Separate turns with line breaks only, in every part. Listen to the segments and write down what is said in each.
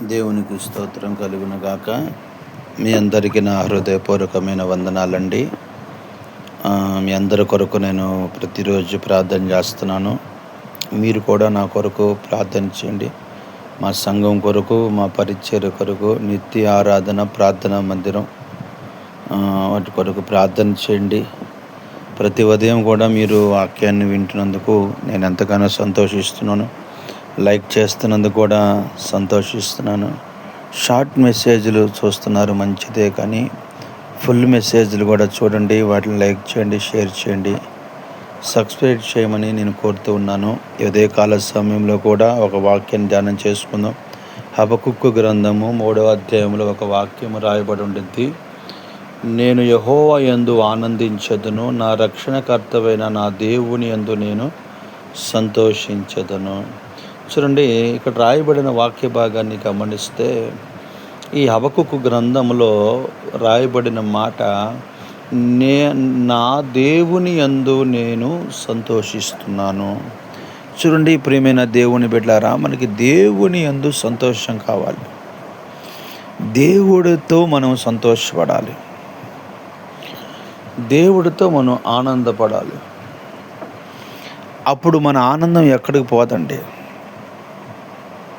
దేవునికి స్తోత్రం కలుగును గాక. మీ అందరికీ నా హృదయపూర్వకమైన వందనాలండి. మీ అందరి కొరకు నేను ప్రతిరోజు ప్రార్థన చేస్తున్నాను. మీరు కూడా నా కొరకు ప్రార్థన చేయండి. మా సంఘం కొరకు మా పరిచయ కొరకు నిత్య ఆరాధన ప్రార్థన మందిరం వాటి కొరకు ప్రార్థన చేయండి. ప్రతి ఉదయం కూడా మీరు వాక్యాన్ని వింటున్నందుకు నేను ఎంతగానో సంతోషిస్తున్నాను. లైక్ చేస్తున్నందుకు కూడా సంతోషిస్తున్నాను. షార్ట్ మెసేజ్లు చూస్తున్నారు మంచిదే కానీ ఫుల్ మెసేజ్లు కూడా చూడండి వాటిని లైక్ చేయండి షేర్ చేయండి సబ్స్క్రైబ్ చేయమని నేను కోరుతూ ఉన్నాను. ఇదే కాల సమయంలో కూడా ఒక వాక్యాన్ని ధ్యానం చేసుకుందాం. హబకుక్కు గ్రంథము మూడవ అధ్యాయంలో ఒక వాక్యం రాయబడి ఉంటుంది నేను యహోవ ఎందు ఆనందించదును నా రక్షణకర్తవైన నా దేవుని ఎందు నేను సంతోషించదను. చూడండి ఇక్కడ రాయబడిన వాక్య భాగాన్ని గమనిస్తే ఈ హబకుకు గ్రంథంలో రాయబడిన మాట నే నా దేవుని యందు నేను సంతోషిస్తున్నాను. చూడండి ప్రియమైన దేవుని బిడ్డారా మనకి దేవుని యందు సంతోషం కావాలి. దేవుడితో మనం సంతోషపడాలి. దేవుడితో మనం ఆనందపడాలి. అప్పుడు మన ఆనందం ఎక్కడికి పోదండి?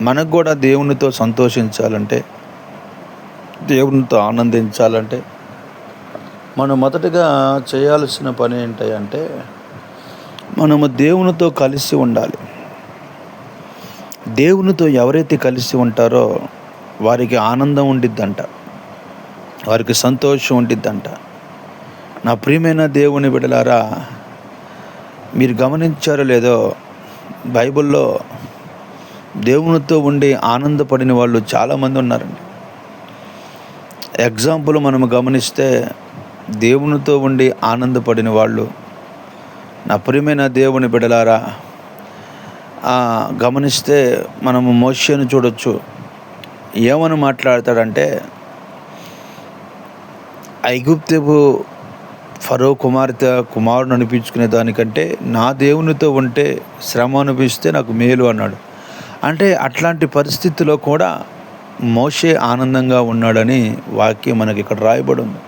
మనకు కూడా దేవునితో సంతోషించాలంటే దేవునితో ఆనందించాలంటే మనం మొదటగా చేయాల్సిన పని ఏంటంటే మనము దేవునితో కలిసి ఉండాలి. దేవునితో ఎవరైతే కలిసి ఉంటారో వారికి ఆనందం ఉండిద్దంట. వారికి సంతోషం ఉండిద్దంట. నా ప్రియమైన దేవుని బిడలారా మీరు గమనించారో లేదో బైబిల్లో దేవునితో ఉండి ఆనందపడిన వాళ్ళు చాలామంది ఉన్నారండి. ఎగ్జాంపుల్ మనం గమనిస్తే దేవునితో ఉండి ఆనందపడిన వాళ్ళు నా ప్రియమైన దేవుని బిడలారా గమనిస్తే మనము మోషను చూడొచ్చు. ఏమని మాట్లాడతాడంటే ఐగుప్తపు ఫరో కుమార్తె కుమారుడు అనిపించుకునే దానికంటే నా దేవునితో ఉంటే శ్రమ అనిపిస్తే నాకు మేలు అన్నాడు. అంటే అట్లాంటి పరిస్థితిలో కూడా మోషే ఆనందంగా ఉన్నాడని వాక్యం మనకి ఇక్కడ రాయబడి ఉంది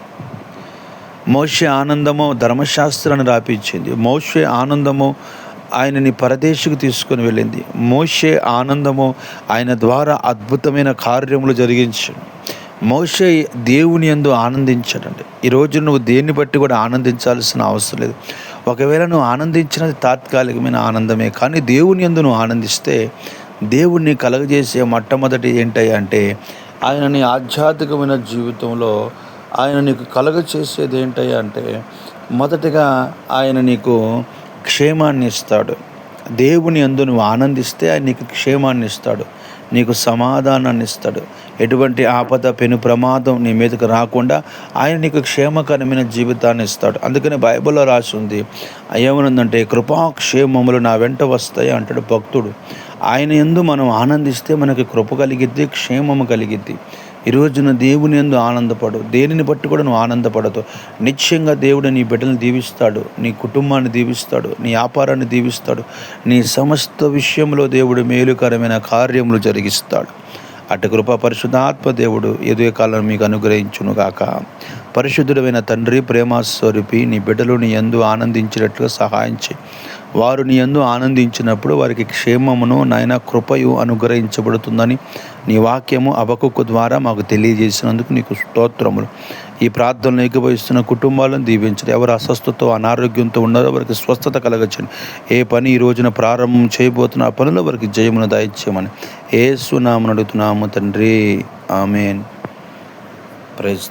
మోషే ఆనందము ధర్మశాస్త్రాన్ని రాపించింది. మోషే ఆనందము ఆయనని పరదేశకు తీసుకొని వెళ్ళింది. మోషే ఆనందము ఆయన ద్వారా అద్భుతమైన కార్యములు జరిగించాడు. మోషే దేవుని ఎందు ఆనందించాడండి. ఈరోజు నువ్వు దేన్ని బట్టి కూడా ఆనందించాల్సిన అవసరం లేదు. ఒకవేళ నువ్వు ఆనందించినది తాత్కాలికమైన ఆనందమే కానీ దేవుని ఎందు నువ్వు ఆనందిస్తే దేవుణ్ణి కలగజేసే మొట్టమొదటి ఏంటంటే అంటే ఆధ్యాత్మికమైన జీవితంలో ఆయన నీకు కలగచేసేది ఏంటి అంటే మొదటగా ఆయన నీకు క్షేమాన్ని ఇస్తాడు. దేవుని అందు నువ్వు ఆనందిస్తే ఆయన నీకు క్షేమాన్ని ఇస్తాడు. నీకు సమాధానాన్ని ఇస్తాడు. ఎటువంటి ఆపద పెను ప్రమాదం నీ మీదకి రాకుండా ఆయన నీకు క్షేమకరమైన జీవితాన్ని ఇస్తాడు. అందుకని బైబిల్లో రాసి ఉంది ఏమనుందంటే కృపాక్షేమములు నా వెంట వస్తాయి అంటాడు భక్తుడు. ఆయన ఎందు మనం ఆనందిస్తే మనకి కృప కలిగిద్ది క్షేమము కలిగిద్ది. ఈరోజున దేవుని ఎందు ఆనందపడు. దేనిని బట్టి కూడా నువ్వు ఆనందపడదు. నిశ్చయంగా దేవుడు నీ బిడ్డను దీవిస్తాడు. నీ కుటుంబాన్ని దీవిస్తాడు. నీ వ్యాపారాన్ని దీవిస్తాడు. నీ సమస్త విషయంలో దేవుడు మేలుకరమైన కార్యములు జరిగిస్తాడు. అటు కృప పరిశుద్ధాత్మ దేవుడు ఎదుగు కాలం మీకు అనుగ్రహించునుగాక పరిశుద్ధుడమైన తండ్రి ప్రేమాస్వరూపి నీ బిడ్డలు నీ ఎందు ఆనందించినట్లుగా సహాయం చేయి. వారు నీ యందు ఆనందించినప్పుడు వారికి క్షేమమును నాయన కృపయు అనుగ్రహించబడుతుందని నీ వాక్యము అబకుకు ద్వారా మాకు తెలియజేసినందుకు నీకు స్తోత్రములు. ఈ ప్రార్థనలు ఏకీభవిస్తున్న కుటుంబాలను దీవించండి ఎవరు అస్వస్థతో అనారోగ్యంతో ఉన్నారో వారికి స్వస్థత కలగచ్చండి ఏ పని ఈ రోజున ప్రారంభం చేయబోతున్న ఆ పనులు వారికి జయమును దాయిచ్చేయమని ఏ సునామను అడుగుతున్నాము తండ్రి. ఆమెన్. ప్రైజ్